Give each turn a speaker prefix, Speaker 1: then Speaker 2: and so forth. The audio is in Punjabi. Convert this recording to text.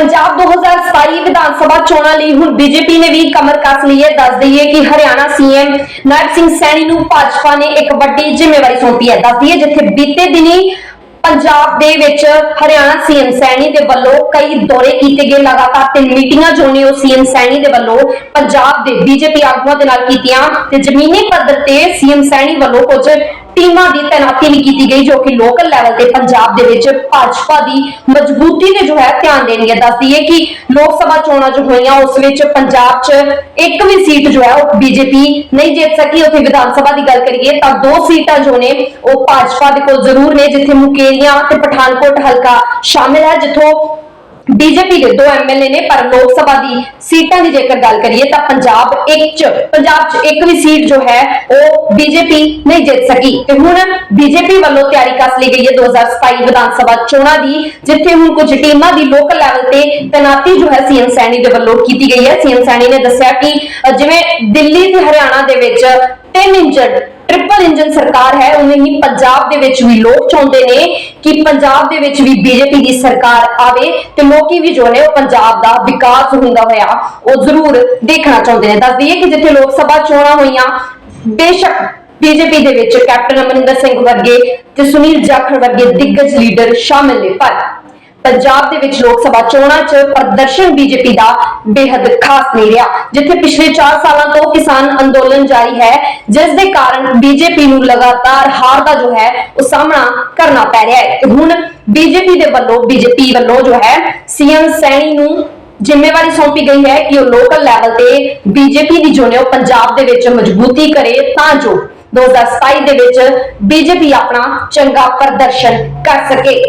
Speaker 1: ਪੰਜਾਬ 2027 ਵਿਧਾਨ ਸਭਾ ਚੋਣਾਂ ਲਈ ਹੁਣ ਬੀਜੇਪੀ ਨੇ ਵੀ ਕਮਰ ਕੱਸ ਲਈ ਹੈ। ਦੱਸ ਦਈਏ ਕਿ ਹਰਿਆਣਾ ਸੀਐਮ ਨਾਇਬ ਸਿੰਘ ਸੈਣੀ ਨੂੰ ਭਾਜਪਾ ਨੇ ਇੱਕ ਵੱਡੀ ਜ਼ਿੰਮੇਵਾਰੀ ਸੌਂਪੀ ਹੈ। ਦੱਸ ਦਈਏ ਜਿੱਥੇ ਬੀਤੇ ਦਿਨੀ ਪੰਜਾਬ ਦੇ ਵਿੱਚ ਹਰਿਆਣਾ ਸੀਐਮ ਸੈਣੀ ਦੇ ਵੱਲੋਂ ਕਈ ਦੌਰੇ ਕੀਤੇ ਗਏ। ਲਗਾਤਾਰ ਤਿੰਨ ਮੀਟਿੰਗਾਂ ਜੋ ਨੇ ਉਹ ਸੀਐਮ ਸੈਣੀ ਦੇ ਵੱਲੋਂ ਪੰਜਾਬ ਦੇ ਬੀਜੇਪੀ ਆਗੂਆਂ ਦੇ ਨਾਲ ਕੀਤੀਆਂ ਤੇ ਜ਼ਮੀਨੀ ਪੱਧਰ ਤੇ ਸੀਐਮ ਸੈਣੀ ਵੱਲੋਂ ਕੁਝ ਟੀਮਾਂ ਦੀ ਤੈਨਾਤੀ ਵੀ ਕੀਤੀ ਗਈ, ਜੋ ਕਿ ਲੋਕਲ ਲੈਵਲ ਤੇ ਪੰਜਾਬ ਦੇ ਵਿੱਚ ਭਾਜਪਾ ਦੀ ਮਜ਼ਬੂਤੀ ਤੇ ਜੋ ਹੈ ਧਿਆਨ ਦੇਣੀ ਹੈ ਦੱਸਦੀ ਹੈ ਕਿ ਲੋਕ ਸਭਾ ਚੋਣਾਂ ਜੋ ਹੋਈਆਂ, ਉਸ ਵਿੱਚ ਪੰਜਾਬ 'ਚ ਇੱਕ ਵੀ ਸੀਟ ਜੋ ਹੈ ਉਹ ਬੀਜੇਪੀ ਨਹੀਂ ਜਿੱਤ ਸਕੀ। ਉੱਥੇ ਵਿਧਾਨ ਸਭਾ ਦੀ ਗੱਲ ਕਰੀਏ ਤਾਂ ਦੋ ਸੀਟਾਂ ਜੋ ਨੇ ਉਹ ਭਾਜਪਾ ਦੇ ਕੋਲ ਜ਼ਰੂਰ ਨੇ, ਜਿੱਥੇ ਮੁਕੇਰੀਆਂ ਤੇ ਪਠਾਨਕੋਟ ਹਲਕਾ ਸ਼ਾਮਿਲ ਹੈ, ਜਿੱਥੋਂ ਬੀਜੇਪੀ ਦੇ ਦੋ ਐਮਐਲਏ ਨੇ, ਪਰ ਲੋਕ ਸਭਾ ਦੀ ਸੀਟਾਂ ਦੀ ਜੇਕਰ ਗੱਲ ਕਰੀਏ ਤਾਂ ਪੰਜਾਬ ਇੱਕ ਚ, ਪੰਜਾਬ ਚ ਇੱਕ ਵੀ ਸੀਟ ਜੋ ਹੈ, ਉਹ ਬੀਜੇਪੀ ਨਹੀਂ ਜਿੱਤ ਸਕੀ। ਤੇ ਹੁਣ ਬੀਜੇਪੀ ਵੱਲੋਂ ਤਿਆਰੀ ਕੱਸ ਲਈ ਗਈ ਹੈ 2027 ਵਿਧਾਨ ਸਭਾ ਚੋਣਾਂ ਦੀ, ਜਿੱਥੇ ਹੁਣ ਕੁਝ ਟੀਮਾਂ ਦੀ ਲੋਕਲ ਲੈਵਲ ਤੇ ਤੈਨਾਤੀ ਜੋ ਹੈ ਸੀਐਮ ਸੈਣੀ ਦੇ ਵੱਲੋਂ ਕੀਤੀ ਗਈ ਹੈ। ਸੀਐਮ ਸੈਣੀ ਨੇ ਦੱਸਿਆ ਕਿ ਜਿਵੇਂ ਦਿੱਲੀ ਤੇ ਹਰਿਆਣਾ ਦੇ ਵਿੱਚ ਤਿੰਨ ਇੰਚ ਟ੍ਰਿਪਲ ਇੰਜਨ ਸਰਕਾਰ ਹੈ ਉਵੇਂ ਹੀ ਪੰਜਾਬ ਦੇ ਵਿੱਚ ਵੀ ਲੋਕ ਚਾਹੁੰਦੇ ਨੇ ਕਿ ਪੰਜਾਬ ਦੇ ਵਿੱਚ ਵੀ ਬੀਜੇਪੀ ਦੀ ਸਰਕਾਰ ਆਵੇ ਤੇ ਲੋਕੀ ਵੀ ਜੋ ਨੇ ਉਹ ਪੰਜਾਬ ਦਾ ਵਿਕਾਸ ਹੁੰਦਾ ਹੋਇਆ ਉਹ ਜ਼ਰੂਰ ਦੇਖਣਾ ਚਾਹੁੰਦੇ ਨੇ। ਦੱਸ ਦਈਏ ਕਿ ਜਿੱਥੇ ਲੋਕ ਸਭਾ ਚੋਣਾਂ ਹੋਈਆਂ, ਬੇਸ਼ੱਕ ਬੀਜੇਪੀ ਦੇ ਵਿੱਚ ਕੈਪਟਨ ਅਮਰਿੰਦਰ ਸਿੰਘ ਵਰਗੇ ਤੇ ਸੁਨੀਲ ਜਾਖੜ ਵਰਗੇ ਦਿੱਗਜ ਲੀਡਰ ਸ਼ਾਮਿਲ ਨੇ, ਪਰ ਪੰਜਾਬ ਦੇ ਵਿੱਚ ਲੋਕ ਸਭਾ ਚੋਣਾਂ 'ਚ ਪ੍ਰਦਰਸ਼ਨ ਬੀਜੇਪੀ ਦਾ ਬੇहद ਖਾਸ ਨਹੀਂ ਰਿਹਾ ਜਿੱਥੇ ਪਿਛਲੇ 4 ਸਾਲਾਂ ਤੋਂ ਕਿਸਾਨ ਅੰਦੋਲਨ ਜਾਰੀ ਹੈ, ਜਿਸ ਦੇ ਕਾਰਨ ਬੀਜੇਪੀ ਨੂੰ ਲਗਾਤਾਰ ਹਾਰ ਦਾ ਜੋ ਹੈ, ਉਹ ਸਾਹਮਣਾ ਕਰਨਾ ਪੈ ਰਿਹਾ ਹੈ। ਤੇ ਹੁਣ ਬੀਜੇਪੀ ਦੇ ਵੱਲੋਂ ਬੀਜੇਪੀ ਵੱਲੋਂ ਜੋ ਹੈ, ਸੀਐਮ ਸੈਣੀ ਨੂੰ ਜ਼ਿੰਮੇਵਾਰੀ ਸੌਂਪੀ ਗਈ ਹੈ ਕਿ ਉਹ ਲੋਕਲ ਲੈਵਲ ਤੇ ਬੀਜੇਪੀ ਦੀ ਜੋ ਨੇ ਉਹ ਪੰਜਾਬ ਦੇ ਵਿੱਚ ਮਜ਼ਬੂਤੀ ਕਰੇ ਤਾਂ ਜੋ 2027 ਦੇ ਵਿੱਚ ਬੀਜੇਪੀ ਆਪਣਾ ਚੰਗਾ ਪ੍ਰਦਰਸ਼ਨ ਕਰ ਸਕੇ।